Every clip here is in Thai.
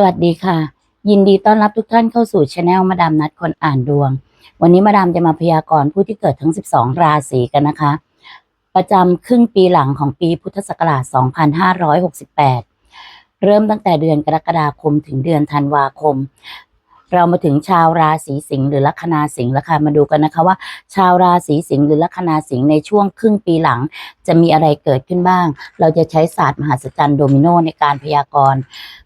สวัสดีค่ะ ยินดีต้อนรับทุกท่านเข้าสู่ช anel มาดามนัดคนอ่านดวง วันนี้มาดามจะมาพยากรณ์ผู้ที่เกิดทั้ง 12 ราศีกันนะคะ ประจำครึ่งปีหลังของปีพุทธศักราช 2568 เริ่มตั้งแต่เดือนกรกฎาคมถึงเดือนธันวาคม เรามาถึงชาวราศีสิงห์หรือลัคนาสิงห์แล้วค่ะมาดูกันนะคะว่า ชาวราศีสิงห์หรือลัคนาสิงห์ในช่วงครึ่งปีหลัง จะมีอะไรเกิดขึ้นบ้าง เราจะใช้ศาสตร์มหัศจรรย์โดมิโนในการพยากรณ์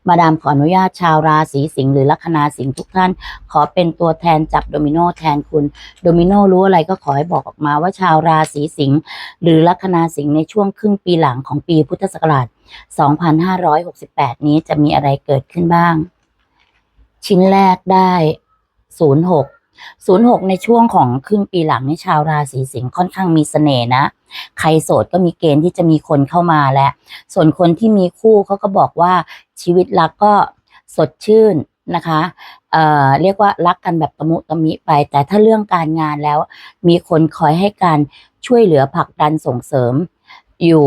มาดามขออนุญาตชาวราศีสิงห์หรือลัคนาสิงห์ทุกท่าน ขอเป็นตัวแทนจับโดมิโนแทนคุณโดมิโนรู้อะไรก็ขอให้บอกออกมาว่าชาวราศีสิงห์หรือลัคนาสิงห์ในช่วงครึ่งปีหลังของปีพุทธศักราช 2568 นี้จะมีอะไรเกิดขึ้นบ้าง ชิ้นแรกได้06 06ในช่วงของครึ่งปีหลังในชาวราศีสิงห์ค่อนข้างมีเสน่ห์นะ ใครโสดก็มีเกณฑ์ที่จะมีคนเข้ามาแล้วส่วนคนที่มีคู่เขาก็บอกว่าชีวิตรักก็สดชื่นนะคะ เอ่อ เรียกว่ารักกันแบบตะมุตะมิไป แต่ถ้าเรื่องการงานแล้ว มีคนคอยให้การช่วยเหลือผลักดันส่งเสริมอยู่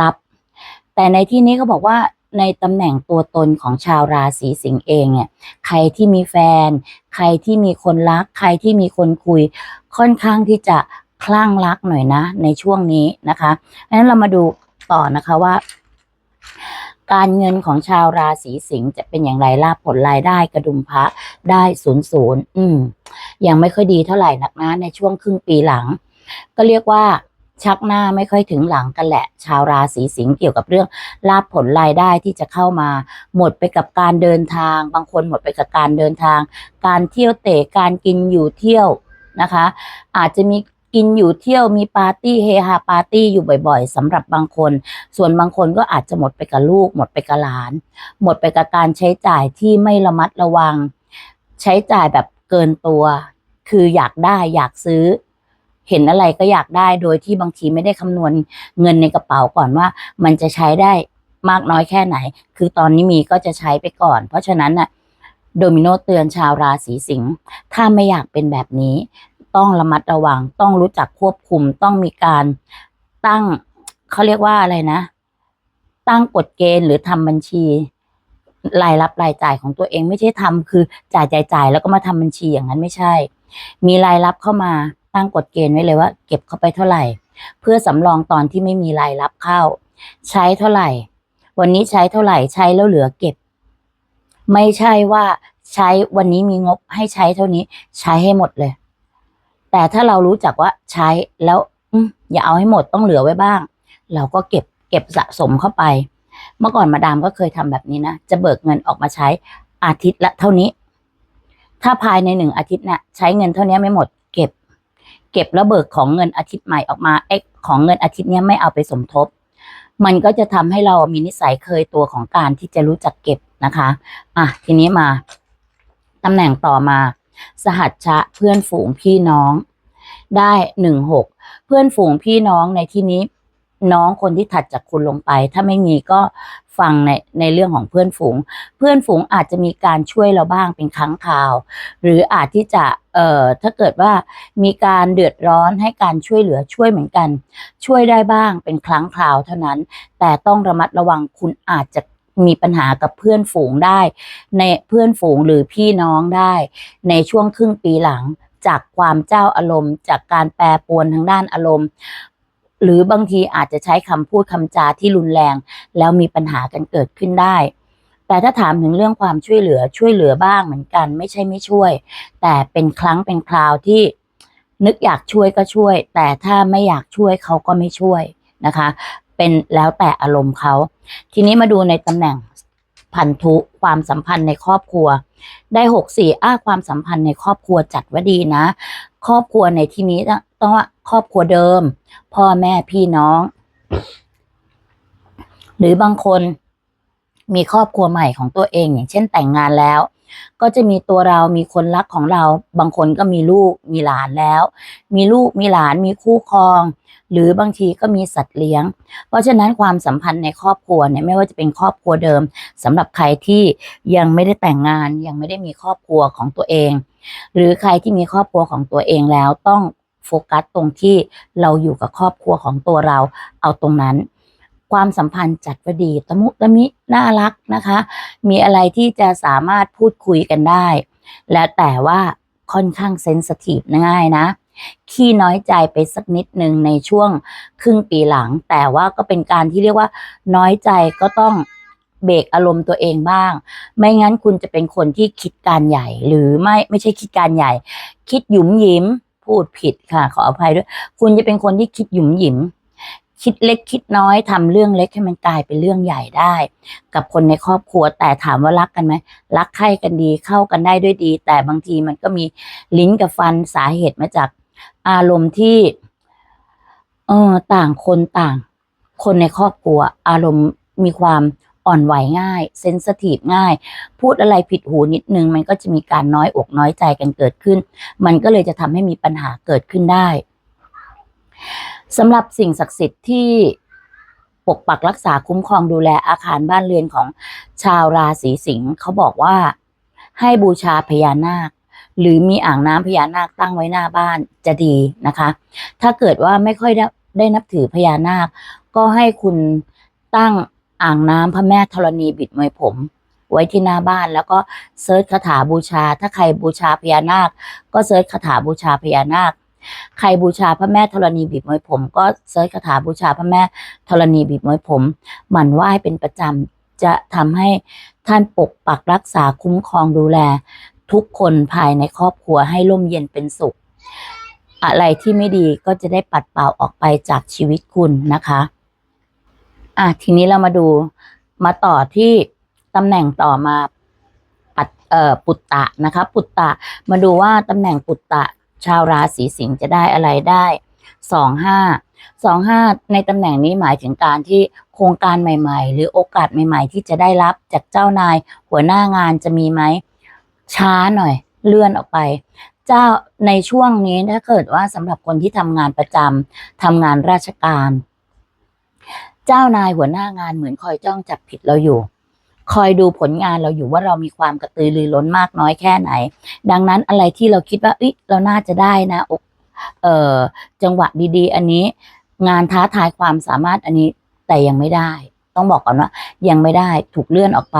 ลับๆ แต่ในที่นี้ก็บอกว่า ในตำแหน่งตัวตนของชาวราศีสิงห์เองเนี่ยใครที่มีแฟน ใครที่มีคนรัก ใครที่มีคนคุย ค่อนข้างที่จะคลั่งรักหน่อยนะ ในช่วงนี้นะคะเพราะฉะนั้นเรามาดูต่อนะคะว่า การเงินของชาวราศีสิงห์จะเป็นอย่างไรลาภผลรายได้กระดุมพระได้ศูนย์ศูนย์อืมยังไม่ค่อยดีเท่าไหร่นักนะในช่วงครึ่งปีหลัง ก็เรียกว่า ชักหน้าไม่ค่อยถึงหลังกันแหละ ชาวราศีสิงห์เกี่ยวกับเรื่องลาภผลรายได้ที่จะเข้ามา หมดไปกับการเดินทาง บางคนหมดไปกับการเดินทาง การเที่ยวเตะการกินอยู่เที่ยวนะคะ อาจจะมีกินอยู่เที่ยวมีปาร์ตี้เฮฮาปาร์ตี้อยู่บ่อยๆสำหรับบางคน ส่วนบางคนก็อาจจะหมดไปกับลูก หมดไปกับหลาน หมดไปกับการใช้จ่ายที่ไม่ระมัดระวัง ใช้จ่ายแบบเกินตัว คืออยากได้อยากซื้อ เห็นอะไรก็อยากได้โดยที่บางทีไม่ได้คำนวณเงินในกระเป๋าก่อนว่า มันจะใช้ได้มากน้อยแค่ไหน คือตอนนี้มีก็จะใช้ไปก่อน เพราะฉะนั้นน่ะโดมิโนเตือนชาวราศีสิงห์ถ้าไม่อยากเป็นแบบนี้ ต้องระมัดระวัง ต้องรู้จักควบคุม ต้องมีการตั้งเขาเรียกว่าอะไรนะ ตั้งกฎเกณฑ์หรือทำบัญชีรายรับรายจ่ายของตัวเองไม่ใช่ทำคือจ่ายจ่ายจ่ายแล้วก็มาทำบัญชีอย่างนั้นไม่ใช่ มีรายรับเข้ามา ตั้งกฎเกณฑ์ไว้เลยว่า เก็บเข้าไปเท่าไหร่ เพื่อสำรองตอนที่ไม่มีรายรับเข้า ใช้เท่าไหร่ วันนี้ใช้เท่าไหร่ใช้แล้วเหลือเก็บ ไม่ใช่ว่าใช้วันนี้มีงบให้ใช้เท่านี้ ใช้ให้หมดเลย แต่ถ้าเรารู้จักว่าใช้แล้วอืมอย่าเอาให้หมดต้องเหลือไว้บ้าง เราก็เก็บเก็บสะสมเข้าไป เมื่อก่อนมาดามก็เคยทำแบบนี้นะ จะเบิกเงินออกมาใช้อาทิตย์ละเท่านี้ ถ้าภายในหนึ่งอาทิตย์น่ะใช้เงินเท่านี้ไม่หมดเก็บ เก็บแล้วเบิกของเงินอาทิตย์ใหม่ออกมาเอ็กของเงินอาทิตย์นี้ไม่เอาไปสมทบ มันก็จะทำให้เรามีนิสัยเคยตัวของการที่จะรู้จักเก็บนะคะอะทีนี้มาตำแหน่งต่อมา สหัชชะเพื่อนฝูงพี่น้อง ได้หนึ่งหกเพื่อนฝูงพี่น้องในที่นี้น้องคนที่ถัดจากคุณลงไป ถ้าไม่มีก็ ฟังในในเรื่องของเพื่อนฝูง เพื่อนฝูงอาจจะมีการช่วยเราบ้างเป็นครั้งคราว หรืออาจที่จะเอ่อถ้าเกิดว่ามีการเดือดร้อนให้การช่วยเหลือช่วยเหมือนกัน ช่วยได้บ้างเป็นครั้งคราวเท่านั้น แต่ต้องระมัดระวังคุณอาจจะมีปัญหากับเพื่อนฝูงได้ ในเพื่อนฝูงหรือพี่น้องได้ ในช่วงครึ่งปีหลังจากความเจ้าอารมณ์ จากการแปรปรวนทางด้านอารมณ์ หรือบางทีอาจจะใช้คำพูดคำจาที่รุนแรง แล้วมีปัญหากันเกิดขึ้นได้ แต่ถ้าถามถึงเรื่องความช่วยเหลือช่วยเหลือบ้างเหมือนกัน ไม่ใช่ไม่ช่วย แต่เป็นครั้งเป็นคราวที่นึกอยากช่วยก็ช่วย แต่ถ้าไม่อยากช่วยเขาก็ไม่ช่วยนะคะ เป็นแล้วแต่อารมณ์เขาทีนี้มาดูในตำแหน่งพันธุความสัมพันธ์ในครอบครัว ได้หกสี่อ้าความสัมพันธ์ในครอบครัวจัดว่าดีนะ ครอบครัวในที่นี้ต้องว่า ครอบครัวเดิม พ่อแม่พี่น้อง หรือบางคนมีครอบครัวใหม่ของตัวเองอย่างเช่นแต่งงานแล้ว ก็จะมีตัวเรามีคนรักของเรา บางคนก็มีลูกมีหลานแล้ว มีลูกมีหลานมีคู่ครอง หรือบางทีก็มีสัตว์เลี้ยง เพราะฉะนั้นความสัมพันธ์ในครอบครัวเนี่ยไม่ว่าจะเป็นครอบครัวเดิมสำหรับใครที่ยังไม่ได้แต่งงานยังไม่ได้มีครอบครัวของตัวเอง หรือใครที่มีครอบครัวของตัวเองแล้วต้อง โฟกัสตรงที่เราอยู่กับครอบครัวของตัวเรา เอาตรงนั้น ความสัมพันธ์จัดว่าดีตะมุตะมิน่ารักนะคะ มีอะไรที่จะสามารถพูดคุยกันได้ แล้วแต่ว่าค่อนข้างเซนสทีฟง่ายนะขี้น้อยใจไปสักนิดหนึ่งในช่วงครึ่งปีหลัง แต่ว่าก็เป็นการที่เรียกว่า น้อยใจก็ต้องเบรกอารมณ์ตัวเองบ้าง ไม่งั้นคุณจะเป็นคนที่คิดการใหญ่ หรือไม่ไม่ใช่คิดการใหญ่ คิดหยุมหยิม พูดผิดค่ะ ขออภัยด้วย คุณจะเป็นคนที่คิดหยุมหยิม คิดเล็กคิดน้อยทำเรื่องเล็กให้มันกลายเป็นเรื่องใหญ่ได้ กับคนในครอบครัวแต่ถามว่ารักกันไหมรักใคร่กันดีเข้ากันได้ด้วยดี แต่บางทีมันก็มีลิ้นกับฟันสาเหตุมาจากอารมณ์ที่เออต่างคนต่าง คนในครอบครัว อารมณ์มีความ อ่อนไหวง่าย เซนสทีฟง่าย พูดอะไรผิดหูนิดนึง มันก็จะมีการน้อยอกน้อยใจกันเกิดขึ้น มันก็เลยจะทำให้มีปัญหาเกิดขึ้นได้สำหรับสิ่งศักดิ์สิทธิ์ที่ปกปักรักษาคุ้มครองดูแลอาคารบ้านเรือนของชาวราศีสิงห์เขาบอกว่าให้บูชาพญานาค หรือมีอ่างน้ำพญานาคตั้งไว้หน้าบ้านจะดีนะคะ ถ้าเกิดว่าไม่ค่อยได้ได้นับถือพญานาค ก็ให้คุณตั้ง อ่างน้ำพระแม่ธรณีบิดมวยผม ไว้ที่หน้าบ้านแล้วก็เซิร์ชคาถาบูชา ถ้าใครบูชาพญานาค ก็เซิร์ชคาถาบูชาพญานาค ใครบูชาพระแม่ธรณีบีบมวยผม ก็เซิร์ชคาถาบูชาพระแม่ธรณีบีบมวยผม หมั่นไหว้เป็นประจำจะทำให้ท่านปกปักรักษาคุ้มครองดูแล ทุกคนภายในครอบครัวให้ร่มเย็นเป็นสุข อะไรที่ไม่ดีก็จะได้ปัดเป่าออกไปจากชีวิตคุณนะคะ อะทีนี้เรามาดูมาต่อที่ตำแหน่งต่อมาปัดเอ่อปุตตะนะคะ ปุตตะมาดูว่าตำแหน่งปุตตะชาวราศีสิงห์จะได้อะไรได้สองห้าสองห้าในตำแหน่งนี้หมายถึงการที่โครงการใหม่ ๆ หรือโอกาสใหม่ ๆ ที่จะได้รับจากเจ้านายหัวหน้างานจะมีไหมช้าหน่อย เลื่อนออกไป เจ้าในช่วงนี้ถ้าเกิดว่าสำหรับคนที่ทำงานประจำทำงานราชการ เจ้านายหัวหน้างานเหมือนคอยจ้องจับผิดเราอยู่ คอยดูผลงานเราอยู่ว่าเรามีความกระตือรือร้นมากน้อยแค่ไหน ดังนั้นอะไรที่เราคิดว่าเอ้ยเราน่าจะได้นะอกเอ่อจังหวะดีๆ อันนี้ งานท้าทายความสามารถอันนี้แต่ยังไม่ได้ ต้องบอกก่อนว่า ยังไม่ได้ถูกเลื่อนออกไป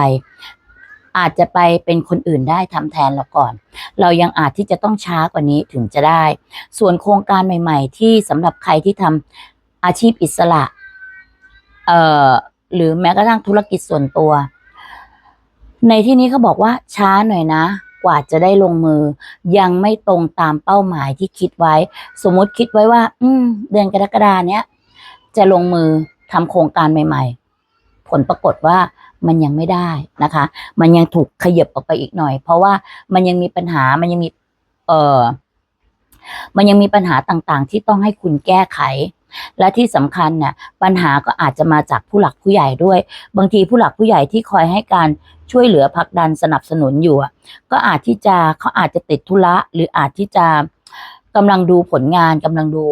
อาจจะไปเป็นคนอื่นได้ทำแทนเราก่อน เรายังอาจที่จะต้องช้ากว่านี้ถึงจะได้ ส่วนโครงการใหม่ ๆ ที่สำหรับใครที่ทำอาชีพอิสระ เอ่อหรือแม้กระทั่งธุรกิจส่วนตัว ในที่นี้เขาบอกว่าช้าหน่อยนะ กว่าจะได้ลงมือ ยังไม่ตรงตามเป้าหมายที่คิดไว้ สมมติคิดไว้ว่า อืม เดือนกรกฎาเนี้ยจะลงมือทำโครงการใหม่ ๆ ผลปรากฏว่ามันยังไม่ได้นะคะ มันยังถูกขยับออกไปอีกหน่อย เพราะว่ามันยังมีปัญหามันยังมี เอ่อมันยังมีปัญหาต่างๆ ที่ต้องให้คุณแก้ไข และที่สำคัญเนี่ยปัญหาก็อาจจะมาจากผู้หลักผู้ใหญ่ด้วย บางทีผู้หลักผู้ใหญ่ที่คอยให้การช่วยเหลือผลักดันสนับสนุนอยู่ ก็อาจที่จะเขาอาจจะติดธุระหรืออาจที่จะกำลังดูผลงานกำลังดู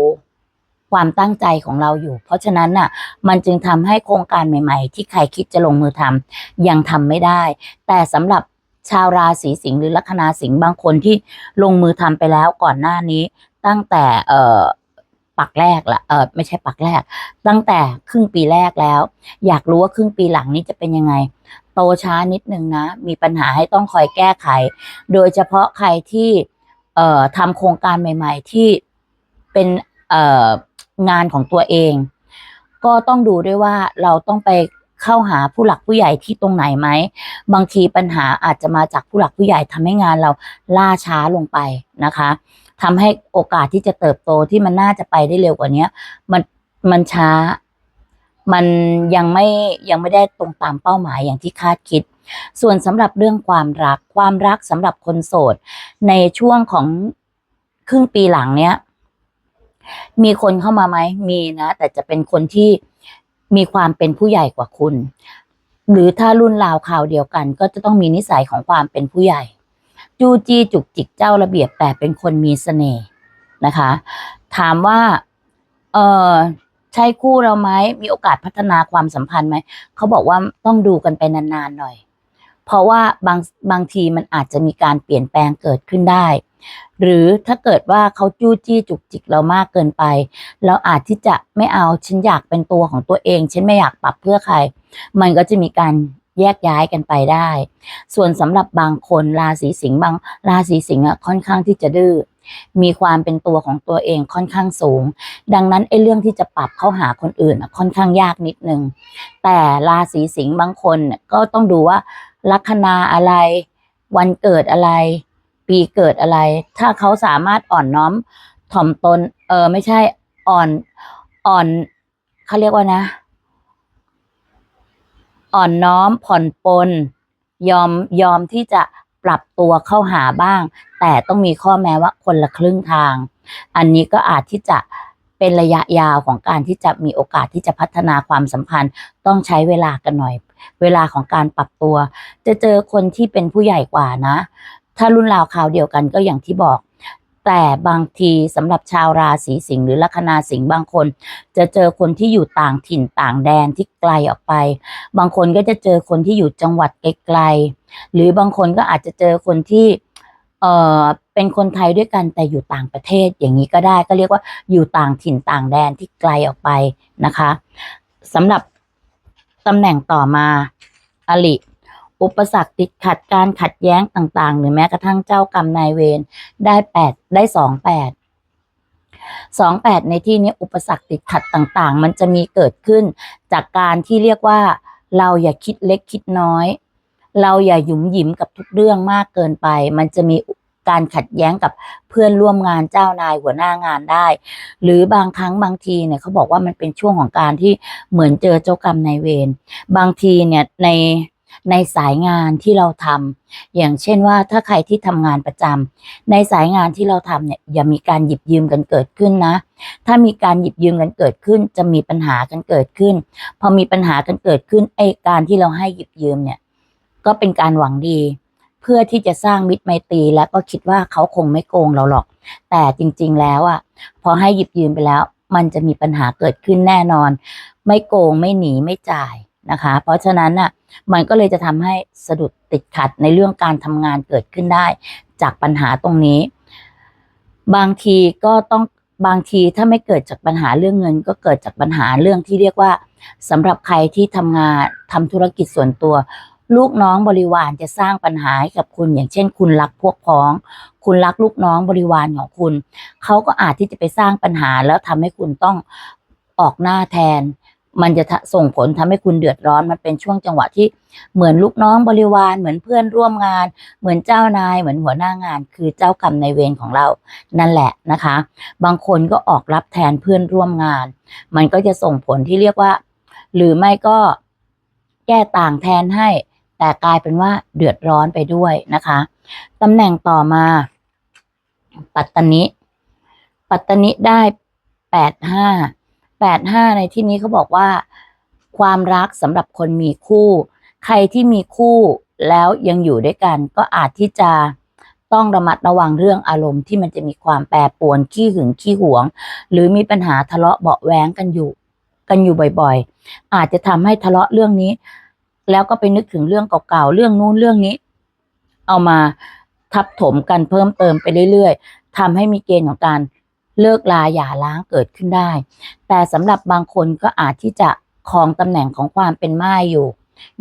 ความตั้งใจของเราอยู่ เพราะฉะนั้นน่ะ มันจึงทำให้โครงการใหม่ ๆ ที่ใครคิดจะลงมือทำยังทำไม่ได้ แต่สำหรับชาวราศีสิงห์หรือลัคนาสิงห์บางคนที่ลงมือทำไปแล้วก่อนหน้านี้ ตั้งแต่เอ่อ ปักแรกละเออไม่ใช่ปักแรก ตั้งแต่ครึ่งปีแรกแล้ว อยากรู้ว่าครึ่งปีหลังนี้จะเป็นยังไง โตช้านิดนึงนะ มีปัญหาให้ต้องคอยแก้ไข โดยเฉพาะใครที่เอ่อทำโครงการใหม่ ๆ ที่เป็นเอ่องานของตัวเอง ก็ต้องดูด้วยว่าเราต้องไปเข้าหาผู้หลักผู้ใหญ่ที่ตรงไหนไหม บางทีปัญหาอาจจะมาจากผู้หลักผู้ใหญ่ทำให้งานเราล่าช้าลงไปนะคะ ทำให้โอกาสที่จะเติบโตที่มันน่าจะไปได้เร็วกว่านี้มันมันช้า มันยังไม่ยังไม่ได้ตรงตามเป้าหมายอย่างที่คาดคิด ส่วนสำหรับเรื่องความรักความรักสำหรับคนโสด ในช่วงของครึ่งปีหลังเนี้ยมีคนเข้ามาไหมมีนะ แต่จะเป็นคนที่มีความเป็นผู้ใหญ่กว่าคุณ หรือถ้ารุ่นราวคราวเดียวกัน ก็จะต้องมีนิสัยของความเป็นผู้ใหญ่ จู้จี้จุกจิกเจ้าระเบียบแต่เป็นคนมีเสน่ห์นะคะ ถามว่า เออใช่คู่เราไหมมีโอกาสพัฒนาความสัมพันธ์ไหมเขาบอกว่าต้องดูกันไปนานๆหน่อย เพราะว่าบางบางทีมันอาจจะมีการเปลี่ยนแปลงเกิดขึ้นได้ หรือถ้าเกิดว่าเขาจู้จี้จุกจิกเรามากเกินไป เราอาจที่จะไม่เอาฉันอยากเป็นตัวของตัวเอง ฉันไม่อยากปรับเพื่อใคร มันก็จะมีการ แยกย้ายกันไปได้ ส่วนสำหรับบางคนราศีสิงห์บางราศีสิงห์อะค่อนข้างที่จะดื้อมีความเป็นตัวของตัวเองค่อนข้างสูง ดังนั้นไอ้เรื่องที่จะปรับเข้าหาคนอื่นอะค่อนข้างยากนิดนึง แต่ราศีสิงห์บางคนเนี่ยก็ต้องดูว่าลัคนาอะไร วันเกิดอะไร ปีเกิดอะไร ถ้าเขาสามารถอ่อนน้อมถ่อมตน เออไม่ใช่อ่อนอ่อนเขาเรียกว่านะ อ่อนน้อมผ่อนปลนยอมยอมที่จะปรับตัวเข้าหาบ้าง แต่ต้องมีข้อแม้ว่าคนละครึ่งทาง อันนี้ก็อาจที่จะเป็นระยะยาวของการที่จะมีโอกาสที่จะพัฒนาความสัมพันธ์ ต้องใช้เวลากันหน่อย เวลาของการปรับตัว จะเจอคนที่เป็นผู้ใหญ่กว่านะ ถ้ารุ่นราวคราวเดียวกันก็อย่างที่บอก แต่บางทีสำหรับชาวราศีสิงห์หรือลัคนาสิงห์บางคน จะเจอคนที่อยู่ต่างถิ่นต่างแดนที่ไกลออกไป บางคนก็จะเจอคนที่อยู่จังหวัดไกลๆหรือบางคนก็อาจจะเจอคนที่เอ่อเป็นคนไทยด้วยกันแต่อยู่ต่างประเทศอย่างนี้ก็ได้ก็เรียกว่าอยู่ต่างถิ่นต่างแดนที่ไกลออกไปนะคะสำหรับตำแหน่งต่อมาอลิ อุปสรรคติดขัดการขัดแย้งต่างๆ หรือแม้กระทั่งเจ้ากรรมนายเวรได้แปดได้สองแปดสองแปดในที่นี้อุปสรรคติดขัดต่างๆ มันจะมีเกิดขึ้น จากการที่เรียกว่า เราอย่าคิดเล็กคิดน้อย เราอย่าหยุมหยิมกับทุกเรื่องมากเกินไป มันจะมีการขัดแย้งกับเพื่อนร่วมงานเจ้านายหัวหน้างานได้ หรือบางครั้งบางทีเนี่ยเขาบอกว่ามันเป็นช่วงของการที่เหมือนเจอเจ้ากรรมนายเวรบางทีเนี่ยใน ในสายงานที่เราทำอย่างเช่นว่าถ้าใครที่ทำงานประจำในสายงานที่เราทำเนี่ยอย่ามีการหยิบยืมกันเกิดขึ้นนะ ถ้ามีการหยิบยืมกันเกิดขึ้น จะมีปัญหากันเกิดขึ้น พอมีปัญหากันเกิดขึ้นไอ้การที่เราให้หยิบยืมเนี่ย ก็เป็นการหวังดี เพื่อที่จะสร้างมิตรไมตรีแล้วก็คิดว่าเขาคงไม่โกงเราหรอก แต่จริง ๆ แล้วอะพอให้หยิบยืมไปแล้ว มันจะมีปัญหาเกิดขึ้นแน่นอน ไม่โกงไม่หนีไม่จ่าย นะคะ เพราะฉะนั้นอะมันก็เลยจะทำให้สะดุดติดขัดในเรื่องการทำงานเกิดขึ้นได้ จากปัญหาตรงนี้ บางทีก็ต้องบางทีถ้าไม่เกิดจากปัญหาเรื่องเงิน ก็เกิดจากปัญหาเรื่องที่เรียกว่าสำหรับใครที่ทำงานทำธุรกิจส่วนตัว ลูกน้องบริวารจะสร้างปัญหาให้กับคุณ อย่างเช่น คุณรักพวกพ้อง คุณรักลูกน้องบริวารของคุณ เขาก็อาจที่จะไปสร้างปัญหาแล้วทำให้คุณต้องออกหน้าแทน มันจะส่งผลทำให้คุณเดือดร้อน มันเป็นช่วงจังหวะที่เหมือนลูกน้องบริวาร เหมือนเพื่อนร่วมงาน เหมือนเจ้านาย เหมือนหัวหน้างาน คือเจ้ากรรมในเวรของเรา นั่นแหละนะคะ บางคนก็ออกรับแทนเพื่อนร่วมงาน มันก็จะส่งผลที่เรียกว่า หรือไม่ก็แก้ต่างแทนให้ แต่กลายเป็นว่าเดือดร้อนไปด้วยนะคะตำแหน่งต่อมา ปัตตนิ ปัตตนิได้แปดห้า แปดห้าในที่นี้เขาบอกว่า ความรักสำหรับคนมีคู่ ใครที่มีคู่แล้วยังอยู่ด้วยกัน ก็อาจที่จะต้องระมัดระวังเรื่องอารมณ์ที่มันจะมีความแปรปรวนขี้หึงขี้หวง หรือมีปัญหาทะเลาะเบาะแว้งกันอยู่ กันอยู่บ่อยๆ อาจจะทำให้ทะเลาะเรื่องนี้ แล้วก็ไปนึกถึงเรื่องเก่าๆเรื่องนู้นเรื่องนี้ เอามาทับถมกันเพิ่มเติมไปเรื่อยๆทำให้มีเกณฑ์ของการ เลิกลาหย่าร้างเกิดขึ้นได้ แต่สำหรับบางคนก็อาจที่จะครองตำแหน่งของความเป็นม่ายอยู่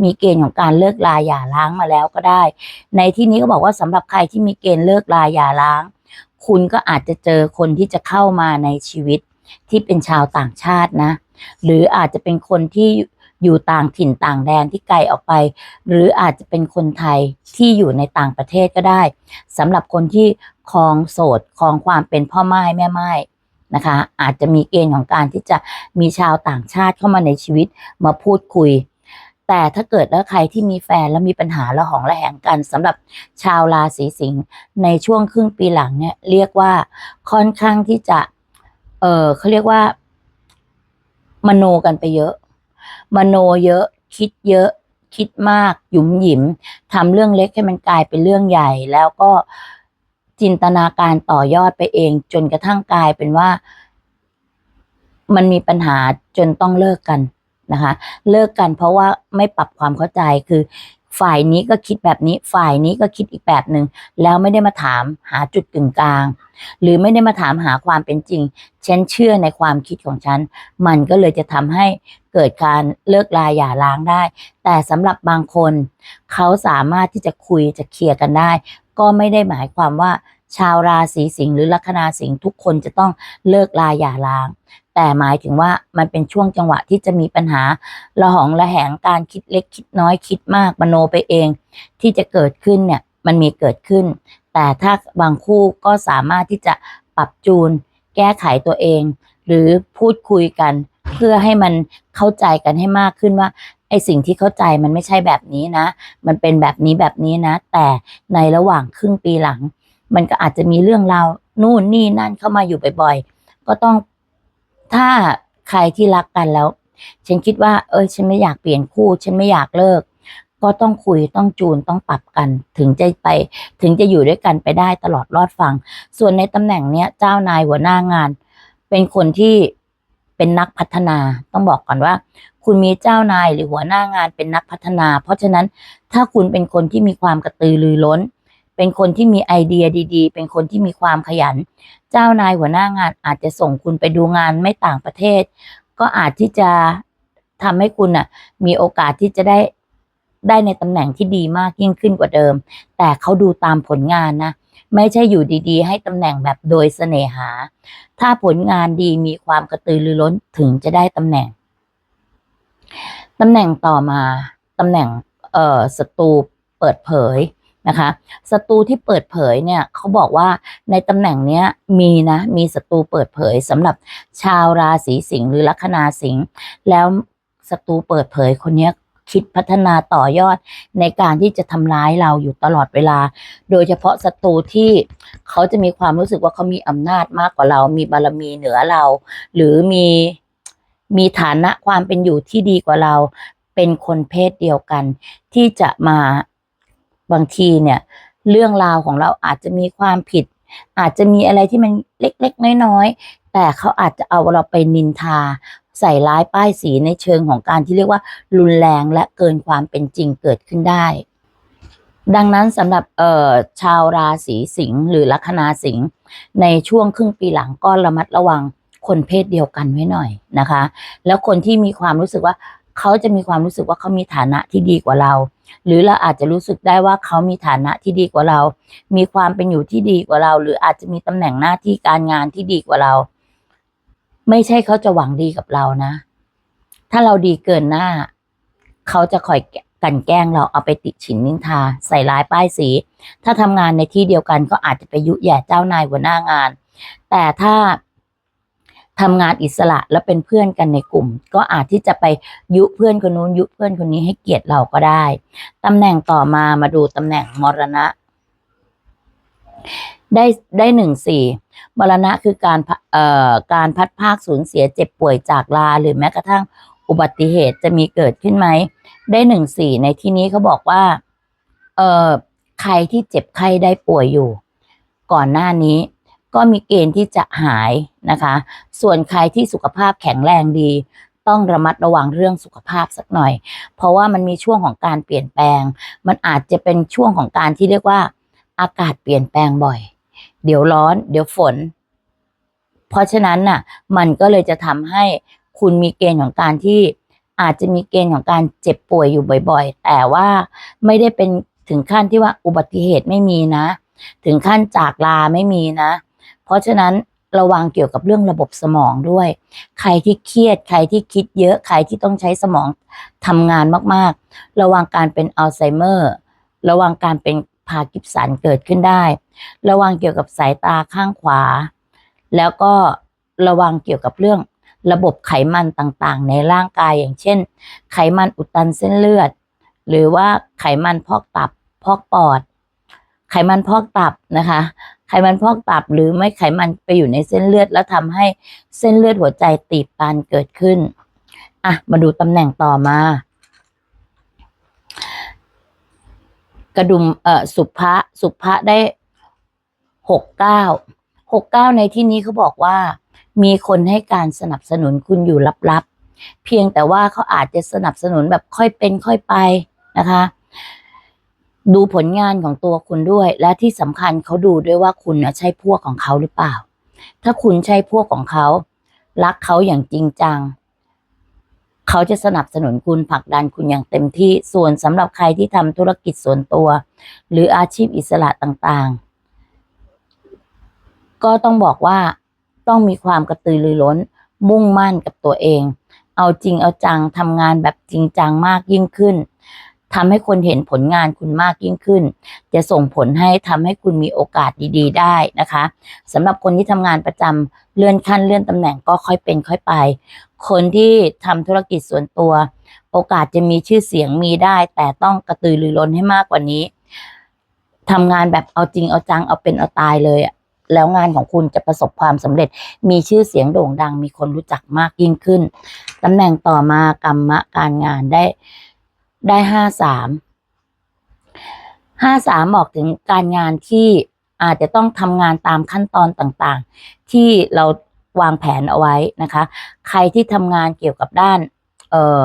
มีเกณฑ์ของการเลิกลาหย่าร้างมาแล้วก็ได้ ในที่นี้ก็บอกว่าสำหรับใครที่มีเกณฑ์เลิกลาหย่าร้าง คุณก็อาจจะเจอคนที่จะเข้ามาในชีวิตที่เป็นชาวต่างชาตินะ หรืออาจจะเป็นคนที่ อยู่ต่างถิ่นต่างแดนที่ไกลออกไป หรืออาจจะเป็นคนไทยที่อยู่ในต่างประเทศก็ได้สำหรับคนที่ครองโสดครองความเป็นพ่อไม้แม่ไม้นะคะอาจจะมีเกณฑ์ของการที่จะมีชาวต่างชาติเข้ามาในชีวิตมาพูดคุย แต่ถ้าเกิดแล้วใครที่มีแฟนแล้วมีปัญหาระหองระแหงกันสำหรับชาวราศีสิงห์ในช่วงครึ่งปีหลังเนี่ยเรียกว่าค่อนข้างที่จะ เออเขาเรียกว่ามโนกันไปเยอะ มโนเยอะ คิดเยอะ คิดมาก หยุมหยิมทำเรื่องเล็กให้มันกลายเป็นเรื่องใหญ่ แล้วก็จินตนาการต่อยอดไปเอง จนกระทั่งกลายเป็นว่า มันมีปัญหาจนต้องเลิกกันนะคะ เลิกกันเพราะว่าไม่ปรับความเข้าใจคือฝ่ายนี้ก็คิดแบบนี้ ฝ่ายนี้ก็คิดอีกแบบหนึ่ง แล้วไม่ได้มาถามหาจุดกึ่งกลาง หรือไม่ได้มาถามหาความเป็นจริง ฉันเชื่อในความคิดของฉัน มันก็เลยจะทำให้ เกิดการเลิกลาหย่าร้างได้ แต่สำหรับบางคน เขาสามารถที่จะคุยจะเคลียร์กันได้ ก็ไม่ได้หมายความว่า ชาวราศีสิงห์หรือลัคนาสิงห์ทุกคนจะต้องเลิกลาหย่าร้าง แต่หมายถึงว่ามันเป็นช่วงจังหวะที่จะมีปัญหาระหองระแหงการคิดเล็กคิดน้อยคิดมากมโนไปเอง ที่จะเกิดขึ้นเนี่ยมันมีเกิดขึ้น แต่ถ้าบางคู่ก็สามารถที่จะปรับจูน แก้ไขตัวเอง หรือพูดคุยกัน เพื่อให้มันเข้าใจกันให้มากขึ้นว่าไอสิ่งที่เข้าใจมันไม่ใช่แบบนี้นะ มันเป็นแบบนี้แบบนี้นะ แต่ในระหว่างครึ่งปีหลัง มันก็อาจจะมีเรื่องราวนู่นนี่นั่นเข้ามาอยู่บ่อยๆ ก็ต้องถ้าใครที่รักกันแล้ว ฉันคิดว่า เออฉันไม่อยากเปลี่ยนคู่ ฉันไม่อยากเลิก ก็ต้องคุยต้องจูนต้องปรับกัน ถึงจะไป ถึงจะอยู่ด้วยกันไปได้ตลอดรอดฟัง ส่วนในตำแหน่งเนี้ยเจ้านายหัวหน้างาน เป็นคนที่ เป็นนักพัฒนา ต้องบอกก่อนว่า คุณมีเจ้านายหรือหัวหน้างานเป็นนักพัฒนา เพราะฉะนั้นถ้าคุณเป็นคนที่มีความกระตือรือร้น เป็นคนที่มีไอเดียดีๆ เป็นคนที่มีความขยัน เจ้านายหัวหน้างานอาจจะส่งคุณไปดูงานไม่ต่างประเทศ ก็อาจที่จะทำให้คุณอะ มีโอกาสที่จะได้ได้ในตำแหน่งที่ดีมากยิ่งขึ้นกว่าเดิม แต่เขาดูตามผลงานนะ ไม่ใช่อยู่ดีๆ ให้ตำแหน่งแบบโดยเสน่หา ถ้าผลงานดีมีความกระตือรือร้นถึงจะได้ตำแหน่งตำแหน่งต่อมาตำแหน่งเอ่อศัตรูเปิดเผยนะคะศัตรูที่เปิดเผยเนี่ยเขาบอกว่าในตำแหน่งเนี้ยมีนะมีศัตรูเปิดเผยสำหรับชาวราศีสิงห์หรือลัคนาสิงห์แล้วศัตรูเปิดเผยคนเนี้ย คิดพัฒนาต่อยอดในการที่จะทำร้ายเราอยู่ตลอดเวลา โดยเฉพาะศัตรูที่เขาจะมีความรู้สึกว่าเขามีอำนาจมากกว่าเรา มีบารมีเหนือเรา หรือมีมีฐานะความเป็นอยู่ที่ดีกว่าเรา เป็นคนเพศเดียวกัน ที่จะมาบางทีเนี่ย เรื่องราวของเราอาจจะมีความผิด อาจจะมีอะไรที่มันเล็กๆน้อยๆแต่เขาอาจจะเอาเราไปนินทา ใส่ร้ายป้ายสีในเชิงของการที่เรียกว่า รุนแรงและเกินความเป็นจริงเกิดขึ้นได้ ดังนั้นสำหรับเอ่อชาวราศีสิงห์หรือลัคนาสิงห์ในช่วงครึ่งปีหลังก็ระมัดระวังคนเพศเดียวกันไว้หน่อยนะคะ แล้วคนที่มีความรู้สึกว่าเขาจะมีความรู้สึกว่าเขามีฐานะที่ดีกว่าเรา หรือเราอาจจะรู้สึกได้ว่าเขามีฐานะที่ดีกว่าเรา มีความเป็นอยู่ที่ดีกว่าเรา หรืออาจจะมีตำแหน่งหน้าที่การงานที่ดีกว่าเรา ไม่ใช่เขาจะหวังดีกับเรานะ ถ้าเราดีเกินหน้า เขาจะคอยกันแกล้งเราเอาไปติดฉินนินทา ใส่ร้ายป้ายสี ถ้าทำงานในที่เดียวกันก็อาจจะไปยุแย่เจ้านายหัวหน้างาน แต่ถ้าทำงานอิสระแล้วเป็นเพื่อนกันในกลุ่ม ก็อาจที่จะไปยุเพื่อนคนนู้นยุเพื่อนคนนี้ให้เกียดเราก็ได้ตำแหน่งต่อมามาดูตำแหน่งมรณะ ได้ได้หนึ่งสี่มรณะคือการพะเอ่อการพัดภาคสูญเสียเจ็บป่วยจากลา หรือแม้กระทั่งอุบัติเหตุจะมีเกิดขึ้นไหม ได้หนึ่งสี่ในที่นี้เขาบอกว่า เอ่อใครที่เจ็บไข้ได้ป่วยอยู่ ก่อนหน้านี้ก็มีเกณฑ์ที่จะหายนะคะ ส่วนใครที่สุขภาพแข็งแรงดี ต้องระมัดระวังเรื่องสุขภาพสักหน่อย เพราะว่ามันมีช่วงของการเปลี่ยนแปลง มันอาจจะเป็นช่วงของการที่เรียกว่า อากาศเปลี่ยนแปลงบ่อย เดี๋ยวร้อน เดี๋ยวฝน เพราะฉะนั้นน่ะ มันก็เลยจะทำให้คุณมีเกณฑ์ของการที่อาจจะมีเกณฑ์ของการเจ็บป่วยอยู่บ่อย ๆ แต่ว่าไม่ได้เป็นถึงขั้นที่ว่าอุบัติเหตุไม่มีนะ ถึงขั้นจากลาไม่มีนะ เพราะฉะนั้นระวังเกี่ยวกับเรื่องระบบสมองด้วย ใครที่เครียด ใครที่คิดเยอะ ใครที่ต้องใช้สมองทำงานมาก ๆ ระวังการเป็นอัลไซเมอร์ ระวังการเป็น พากินสันเกิดขึ้นได้ ระวังเกี่ยวกับสายตาข้างขวา แล้วก็ระวังเกี่ยวกับเรื่องระบบไขมันต่างๆ ในร่างกายอย่างเช่น ไขมันอุดตันเส้นเลือด หรือว่าไขมันพอกตับพอกปอด ไขมันพอกตับนะคะ ไขมันพอกตับหรือไม่ไขมันไปอยู่ในเส้นเลือด แล้วทำให้เส้นเลือดหัวใจตีบตันเกิดขึ้นอะมาดูตำแหน่งต่อมา กระดุมเอ่อสุภะสุภะได้หกเก้าหกเก้าในที่นี้เขาบอกว่า มีคนให้การสนับสนุนคุณอยู่ลับๆ เพียงแต่ว่าเขาอาจจะสนับสนุนแบบค่อยเป็นค่อยไปนะคะ ดูผลงานของตัวคุณด้วย และที่สำคัญเขาดูด้วยว่าคุณน่ะใช่พวกของเขาหรือเปล่า ถ้าคุณใช่พวกของเขา รักเขาอย่างจริงจัง เขาจะสนับสนุนคุณผลักดันคุณอย่างเต็มที่ส่วนสำหรับใครที่ทำธุรกิจส่วนตัว หรืออาชีพอิสระต่างๆ ก็ต้องบอกว่าต้องมีความกระตือรือร้น มุ่งมั่นกับตัวเอง เอาจริงเอาจังทำงานแบบจริงจังมากยิ่งขึ้น ทำให้คนเห็นผลงานคุณมากยิ่งขึ้น จะส่งผลให้ทำให้คุณมีโอกาสดีๆ ได้นะคะสำหรับคนที่ทำงานประจำเลื่อนขั้นเลื่อนตำแหน่งก็ค่อยเป็นค่อยไป คนที่ทำธุรกิจส่วนตัว โอกาสจะมีชื่อเสียงมีได้ แต่ต้องกระตือรือร้นให้มากกว่านี้ทำงานแบบเอาจริงเอาจังเอาเป็นเอาตายเลยอะแล้วงานของคุณจะประสบความสำเร็จ มีชื่อเสียงโด่งดัง มีคนรู้จักมากยิ่งขึ้นตำแหน่งต่อมากรรมะการงานได้ ได้ห้าสามห้าสามบอกถึงการงานที่อาจจะต้องทำงานตามขั้นตอนต่างๆ ที่เราวางแผนเอาไว้นะคะ ใครที่ทำงานเกี่ยวกับด้าน เออ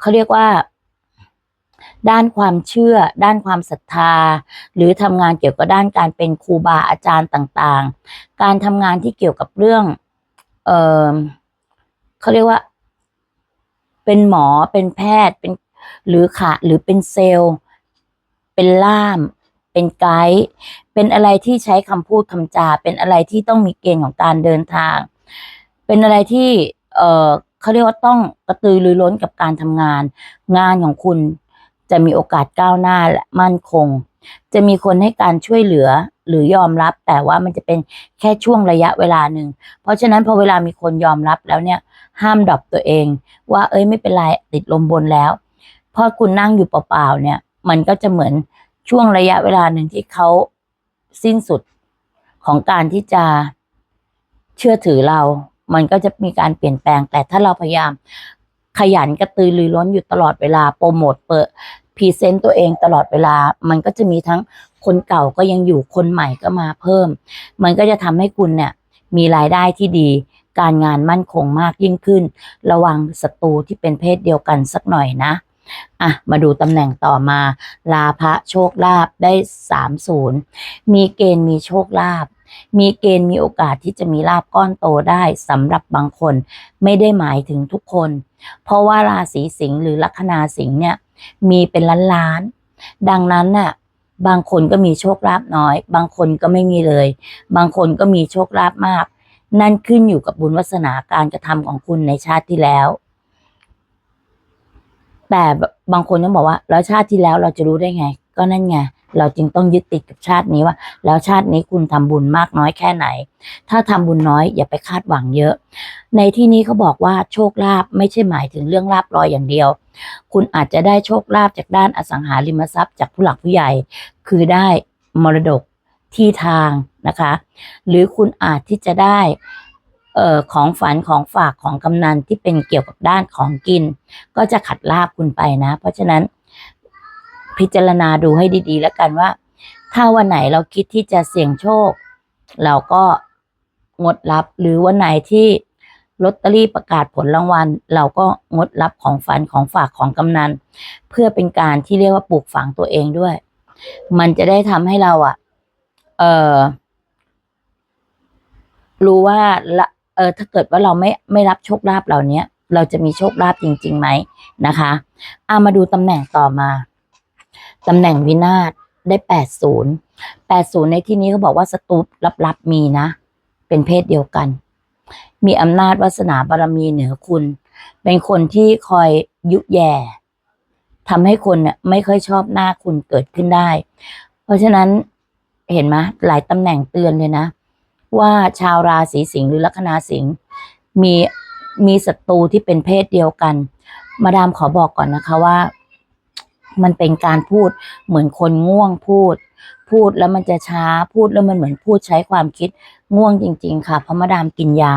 เขาเรียกว่า ด้านความเชื่อ ด้านความศรัทธา หรือทำงานเกี่ยวกับด้านการเป็นครูบาอาจารย์ต่างๆ การทำงานที่เกี่ยวกับเรื่อง เออเขาเรียกว่า เป็นหมอเป็นแพทย์เป็น หรือค่ะหรือเป็นเซลล์ เป็นล่าม เป็นไกด์ เป็นอะไรที่ใช้คำพูดคำจา เป็นอะไรที่ต้องมีเกณฑ์ของการเดินทาง เป็นอะไรที่ เออเขาเรียกว่าต้องกระตือรือร้นกับการทำงาน งานของคุณจะมีโอกาสก้าวหน้าและมั่นคง จะมีคนให้การช่วยเหลือหรือยอมรับ แต่ว่ามันจะเป็นแค่ช่วงระยะเวลาหนึ่ง เพราะฉะนั้นพอเวลามีคนยอมรับแล้วเนี่ย ห้ามดรอปตัวเอง ว่าเอ้ยไม่เป็นไรติดลมบนแล้ว เพราะคุณนั่งอยู่เปล่าๆเนี่ย มันก็จะเหมือนช่วงระยะเวลาหนึ่งที่เขาสิ้นสุดของการที่จะเชื่อถือเรา มันก็จะมีการเปลี่ยนแปลง แต่ถ้าเราพยายามขยันกระตือรือร้นอยู่ตลอดเวลาโปรโมทเปิดพรีเซนต์ตัวเองตลอดเวลา มันก็จะมีทั้งคนเก่าก็ยังอยู่คนใหม่ก็มาเพิ่ม มันก็จะทำให้คุณเนี่ย มีรายได้ที่ดี การงานมั่นคงมากยิ่งขึ้น ระวังศัตรูที่เป็นเพศเดียวกันสักหน่อยนะ อะมาดูตำแหน่งต่อมา ลาภะโชคลาภได้สามศูนย์มีเกณฑ์มีโชคลาภมีเกณฑ์มีโอกาสที่จะมีลาบก้อนโตได้สำหรับบางคน ไม่ได้หมายถึงทุกคน เพราะว่าราศีสิงห์หรือลัคนาสิงห์เนี่ยมีเป็นล้านล้านๆดังนั้นน่ะบางคนก็มีโชคลาภน้อย บางคนก็ไม่มีเลย บางคนก็มีโชคลาภมาก นั่นขึ้นอยู่กับบุญวาสนาการกระทำของคุณในชาติที่แล้ว แต่บางคนก็บอกว่าแล้วชาติที่แล้วเราจะรู้ได้ไง ก็นั่นไง เราจึงต้องยึดติดกับชาตินี้ว่า แล้วชาตินี้คุณทำบุญมากน้อยแค่ไหน ถ้าทำบุญน้อยอย่าไปคาดหวังเยอะ ในที่นี้เขาบอกว่าโชคลาภไม่ใช่หมายถึงเรื่องลาบลอยอย่างเดียว คุณอาจจะได้โชคลาภจากด้านอสังหาริมทรัพย์จากผู้หลักผู้ใหญ่ คือได้มรดกที่ทางนะคะ หรือคุณอาจที่จะได้ เอ่อของฝันของฝากของกำนันที่เป็นเกี่ยวกับด้านของกิน ก็จะขัดลาบคุณไปนะ เพราะฉะนั้น พิจารณาดูให้ดีๆ แล้วกันว่า ถ้าวันไหนเราคิดที่จะเสี่ยงโชค เราก็งดรับหรือวันไหนที่ลอตเตอรี่ประกาศผลรางวัล เราก็งดรับของฝันของฝากของกำนัน เพื่อเป็นการที่เรียกว่าปลูกฝังตัวเองด้วย มันจะได้ทำให้เราอะ เออรู้ว่าละ เออถ้าเกิดว่าเราไม่ไม่รับโชคลาภเหล่านี้เราจะมีโชคลาภจริงๆไหมนะคะเอามาดูตำแหน่งต่อมาตำแหน่งวินาศได้แปดศูนย์แปดศูนย์ในที่นี้เขาบอกว่าสตูปลับๆมีนะ เป็นเพศเดียวกัน มีอำนาจวาสนาบารมีเหนือคุณ เป็นคนที่คอยยุแย่ทำให้คนเนี่ยไม่ค่อยชอบหน้าคุณเกิดขึ้นได้ เพราะฉะนั้นเห็นไหมหลายตำแหน่งเตือนเลยนะ ว่าชาวราศีสิงห์หรือลัคนาสิงห์มีมีศัตรูที่เป็นเพศเดียวกัน มาดามขอบอกก่อนนะคะว่า มันเป็นการพูดเหมือนคนง่วงพูด พูดแล้วมันจะช้าพูดแล้วมันเหมือนพูดใช้ความคิดง่วงจริง ๆ ค่ะเพราะมาดามกินยา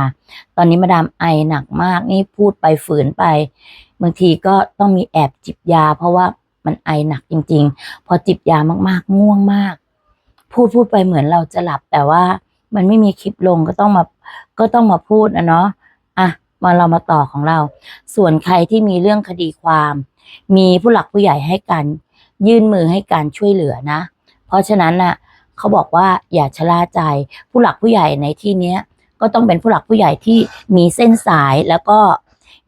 ตอนนี้มาดามไอหนักมากนี่พูดไปฝืนไปบางทีก็ต้องมีแอบจิบยา เพราะว่ามันไอหนักจริง ๆ พอจิบยามากๆ ง่วงมาก พูดพูดไปเหมือนเราจะหลับแต่ว่า มันไม่มีคลิปลงก็ต้องมาก็ต้องมาพูดนะเนาะอะมาเรามาต่อของเรา ส่วนใครที่มีเรื่องคดีความ มีผู้หลักผู้ใหญ่ให้การยื่นมือให้การช่วยเหลือนะ เพราะฉะนั้นน่ะเขาบอกว่าอย่าชะล่าใจผู้หลักผู้ใหญ่ในที่เนี้ยก็ต้องเป็นผู้หลักผู้ใหญ่ที่มีเส้นสายแล้วก็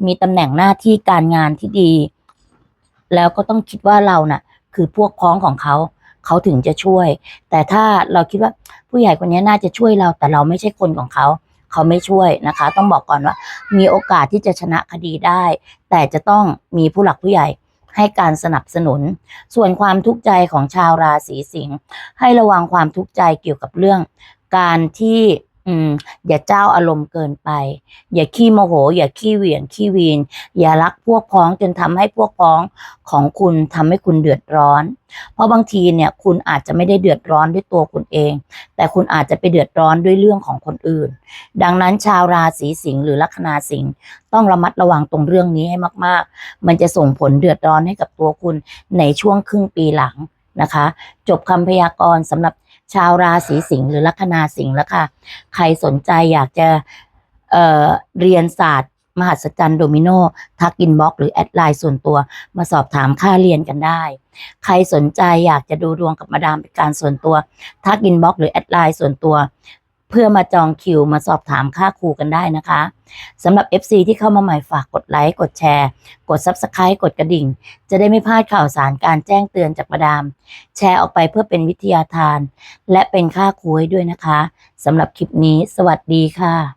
มีตำแหน่งหน้าที่การงานที่ดี แล้วก็ต้องคิดว่าเราน่ะ คือพวกพ้องของเขา เขาถึงจะช่วย แต่ถ้าเราคิดว่า ผู้ใหญ่คนนี้น่าจะช่วยเราแต่เราไม่ใช่คนของเขา เขาไม่ช่วยนะคะ ต้องบอกก่อนว่า มีโอกาสที่จะชนะคดีได้ แต่จะต้องมีผู้หลักผู้ใหญ่ให้การสนับสนุน ส่วนความทุกข์ใจของชาวราศีสิงห์ให้ระวังความทุกข์ใจเกี่ยวกับเรื่อง การที่ อืม อย่าเจ้าอารมณ์เกินไป อย่าขี้โมโห อย่าขี้เหวี่ยงขี้วีน อย่ารักพวกพ้องจนทำให้พวกพ้องของคุณทำให้คุณเดือดร้อน เพราะบางทีเนี่ยคุณอาจจะไม่ได้เดือดร้อนด้วยตัวคุณเอง แต่คุณอาจจะไปเดือดร้อนด้วยเรื่องของคนอื่น ดังนั้นชาวราศีสิงห์หรือลัคนาสิงห์ต้องระมัดระวังตรงเรื่องนี้ให้มาก ๆ มันจะส่งผลเดือดร้อนให้กับตัวคุณในช่วงครึ่งปีหลังนะคะ จบคำพยากรณ์สำหรับ ชาวราศีสิงห์หรือลัคนาสิงห์แล้วค่ะ ใครสนใจอยากจะเเรียนศาสตร์ มหัศจรรย์โดมิโนทักอินบ็อกหรือแอดไลน์ส่วนตัวมาสอบถามค่าเรียนกันได้ ใครสนใจอยากจะดูดวงกับมาดามเป็นการส่วนตัวทักอินบ็อกหรือแอดไลน์ส่วนตัว เพื่อมาจองคิวมาสอบถามค่าครูกันได้นะคะสำหรับ FC ที่เข้ามาใหม่ฝากกดไลค์ กดแชร์ กด Subscribe กดกระดิ่ง จะได้ไม่พลาดข่าวสารการแจ้งเตือนจากประดาม แชร์ออกไปเพื่อเป็นวิทยาทาน และเป็นค่าครูให้ด้วยนะคะสำหรับคลิปนี้ สวัสดีค่ะ